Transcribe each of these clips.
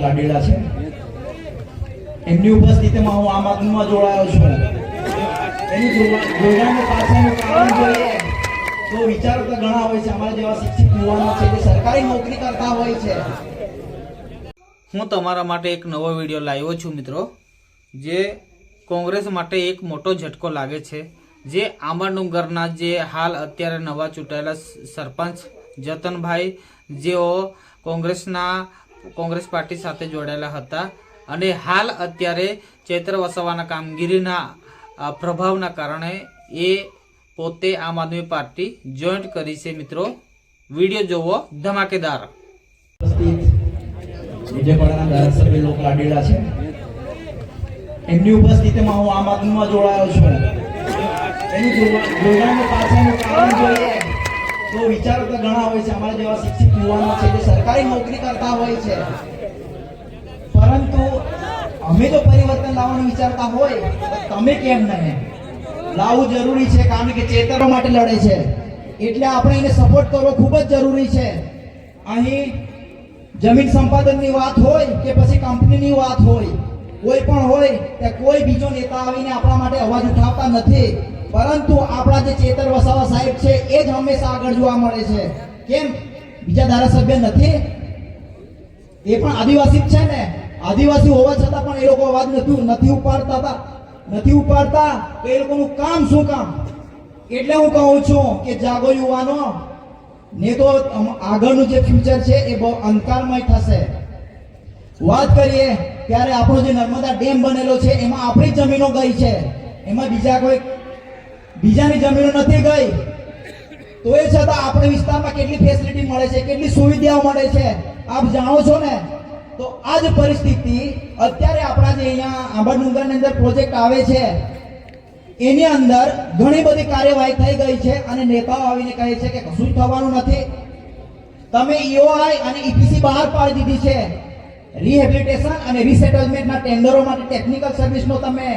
લાડેલા છે. એમની ઉપસ્થિતિમાં હું આમ આદમીમાં જોડાયો છું. એની જોડા- જોડાણનું પાછળનું કારણ જોઈએ તો વિચારો તો ઘણા હોય છે. અમારા જેવા શિક્ષિત યુવાનો છે જે સરકારી નોકરી કરતા હોય છે. હું તમારા માટે એક નવો વીડિયો લાવ્યો છું, મિત્રો, જે કોંગ્રેસ માટે એક મોટો ઝટકો લાગે છે. જે આંબાડુંગરના જે હાલ અત્યારે નવા ચૂંટાયેલા સરપંચ જતનભાઈ, જેઓ કોંગ્રેસના કોંગ્રેસ પાર્ટી સાથે જોડાયેલા હતા અને હાલ અત્યારે ચૈત્ર વસાવાના કામગીરીના પ્રભાવના કારણે એ પોતે આમ આદમી પાર્ટી જોઈન્ટ કરી છે મિત્રો. વીડિયો જોવો ધમાકેદાર. છે. એમની ઉપસ્થિતિમાં હું આમ આદમીમાં જોડાયો છું. એની જોડાણ પાછળનું કારણ જોઈએ. તો વિચારો તો ઘણા હોય છે, અમારા જેવા શિક્ષિત યુવાનો છે, જે સરકારી નોકરી કરતા હોય છે. પરંતુ અમે જો પરિવર્તન લાવવાનું વિચારતા હોય તમે કેમ નહીં? લાવવું જરૂરી છે, કારણ કે ચેતરો માટે લડે છે. એટલે આપણે એને સપોર્ટ કરવો ખૂબ જ જરૂરી છે. અહીં જમીન સંપાદનની વાત હોય કે પછી કંપનીની વાત હોય, કોઈ પણ હોય કે કોઈ બીજો નેતા આવીને આપણા માટે અવાજ ઉઠાવતા નથી. પરંતુ આપણા જે ચેતર વસાવા સાહેબ છે, એ જ હંમેશા આગળ જોવા મળે છે. કેમ? બીજા ધારાસભ્ય નથી? એ પણ આદિવાસી છે ને? આદિવાસી હોવા છતાં પણ એ લોકો અવાજ નથી નથી ઉપાડતા હતા નથી ઉપાડતા. તો એ લોકોનું કામ શું કામ? એટલે હું કહું છું કે જાગો યુવાનો. ને તો આગળનું જે ફ્યુચર છે, એ બહુ અંધકારમય થશે. વાત કરીએ, ત્યારે આપણો જે નર્મદા ડેમ બનેલો છે, એમાં આપણી જમીનો ગઈ છે. એમાં બીજા કોઈ બીજાની જમીનો નથી ગઈ. તો એ છતાં આપણે વિસ્તારમાં કેટલી ફેસિલિટી મળે છે, કેટલી સુવિધાઓ મળે છે, આપ જાણો છો ને? તો આ જ પરિસ્થિતિ અત્યારે આપણા જે અહીંયા આંબાડુંગરની અંદર પ્રોજેક્ટ આવે છે, એની અંદર ઘણી બધી કાર્યવાહી થઈ ગઈ છે અને નેતાઓ આવીને કહે છે કે કશું થવાનું નથી. તમે ઈઓઆઈ અને ઈપીસી બહાર પાડી દીધી છે. રિહેબિલિટેશન અને રિસેટલમેન્ટના ટેન્ડરો માટે ટેકનિકલ સર્વિસનો તમે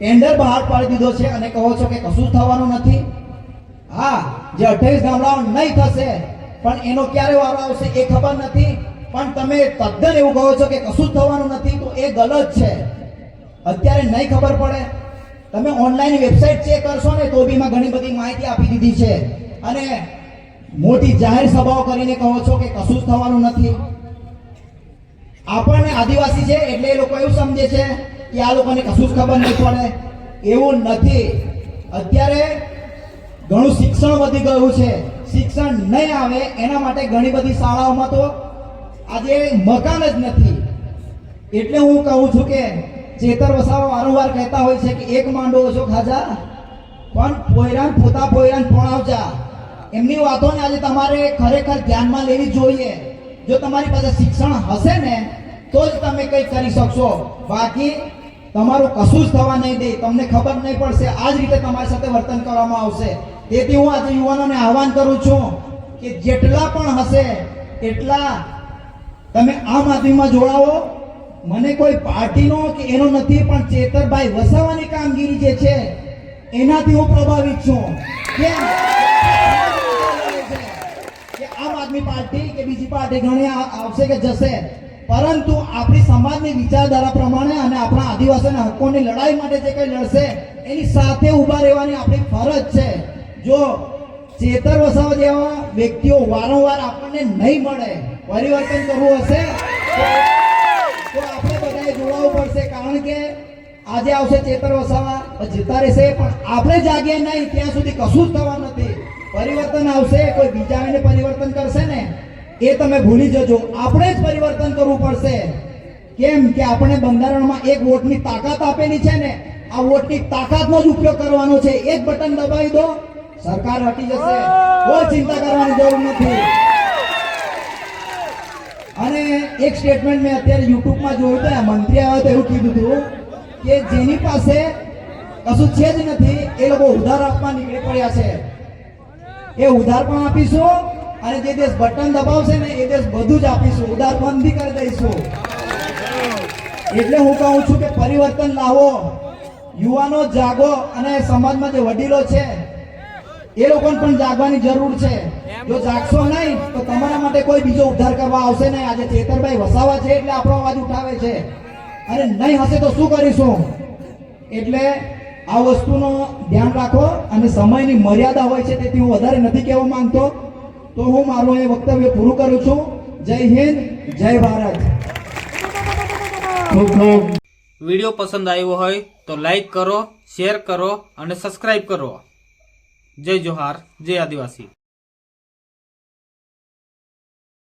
ટેન્ડર બહાર પાડી દીધો છે અને કહો છો કે કશું જ થવાનું નથી? હા, જે અઠ્યાવીસ ગામડાઓ નહીં થશે, પણ એનો ક્યારે વારો આવશે એ ખબર નથી? પણ તમે તદ્દન એવું કહો છો કે કશું જ થવાનું નથી, તો એ ગલત છે. અત્યારે નહીં ખબર પડે. તમે ઓનલાઈન વેબસાઇટ ચેક કરશો ને, તો બીમાં ઘણી બધી માહિતી આપી દીધી છે. અને મોટી જાહેર સભાઓ કરીને કહો છો કે કશું જ થવાનું નથી. આપણને આદિવાસી છે એટલે એ લોકો એવું સમજે છે કે આ લોકોને કશું જ ખબર નહીં પડે. એવું નથી. અત્યારે ઘણું શિક્ષણ વધી ગયું છે. શિક્ષણ નહીં આવે એના માટે ઘણી બધી શાળાઓમાં તો આજે મકાન જ નથી. એટલે હું કહું છું કે ચેતર વસાવા વારંવાર કહેતા હોય છે કે એક માંડો ઓછો ખાજા, પણ પોયરાન પોતા પોયરાન ભણાવજા એમની વાતોને આજે તમારે ખરેખર ધ્યાનમાં લેવી જોઈએ. જો તમારી પાસે શિક્ષણ હશે ને, તો જ તમે કંઈક કરી શકશો. બાકી તમારું કશું જ થવા નહીં દે. તમને ખબર નહીં પડશે આ જ રીતે તમારી સાથે વર્તન કરવામાં આવશે. તેથી હું આજે યુવાનોને આહવાન કરું છું કે જેટલા પણ હશે, એટલા તમે આમ આદમીમાં જોડાવો. મને કોઈ પાર્ટીનો કે એનો નથી, પણ ચેતરભાઈ વસાવાની કામગીરી જે છે, એનાથી હું પ્રભાવિત છું. કે આમ આદમી પાર્ટી કે બીજી પાર્ટી ઘણી આવશે કે જશે. પરંતુ આપણી સમાજની વિચારધારા પ્રમાણે અને આપણા આદિવાસીના હકોની લડાઈ માટે જે કંઈ લડશે, એની સાથે ઊભા રહેવાની આપણી ફરજ છે. જો ચેતર વસાવા જેવા વ્યક્તિઓ વારંવાર આપણને નહીં મળે, પરિવર્તન કરવું હશે, તો આપણે બધાએ જોડાવવું પડશે. કારણ કે આજે આવશે ચેતર વસાવા જતા રહેશે. પણ આપણે જાગીએ નહીં, ત્યાં સુધી કશું જ થવા નથી. પરિવર્તન આવશે, કોઈ બીજા આવીને પરિવર્તન કરશે ને એ તમે ભૂલી જજો. આપણે જ પરિવર્તન કરવું પડશે. કેમ કે આપણે બંધારણમાં એક વોટની તાકાત આપેલી છે ને, આ વોટની તાકાતનો જ ઉપયોગ કરવાનો છે. એક બટન દબાવી દો, સરકાર હટી જશે. કોઈ ચિંતા કરવાની જરૂર નથી. અને એક સ્ટેટમેન્ટ મેં અત્યારે યુટ્યુબમાં જોયું હતું મંત્રી આવ્યા એવું કીધું હતું કે જેની પાસે કશું છે જ નથી, એ લોકો ઉધાર આપવા નીકળી પડ્યા છે. એ ઉધાર પણ આપીશું અને જે દેશ બટન દબાવશે ને, એ દેશ બધું જ આપીશું. ઉધાર બંધ બી કરી દઈશું. એટલે હું કહું છું કે પરિવર્તન લાવો. યુવાનો જાગો અને સમાજમાં જે વડીલો છે, એ લોકોને પણ જાગવાની જરૂર છે. જો જાગશો નહીં, તો તમારા માટે કોઈ બીજો ઉદ્ધાર કરવા આવશે નહીં. આજે ચેતરભાઈ વસાવા છે એટલે આપણો અવાજ ઉઠાવે છે. અને નહીં હશે તો શું કરીશું? એટલે આ વસ્તુનો ધ્યાન રાખો અને સમયની મર્યાદા હોય છે, તેથી હું વધારે નથી કહેવા માંગતો. તો હું મારું એ વક્તવ્ય પૂરું કરું છું. જય હિન્દ જય ભારત. ખૂબ ખૂબ. વીડિયો પસંદ આવ્યો હોય તો લાઈક કરો શેર કરો અને સબસ્ક્રાઈબ કરો. જય જોહાર જય આદિવાસી.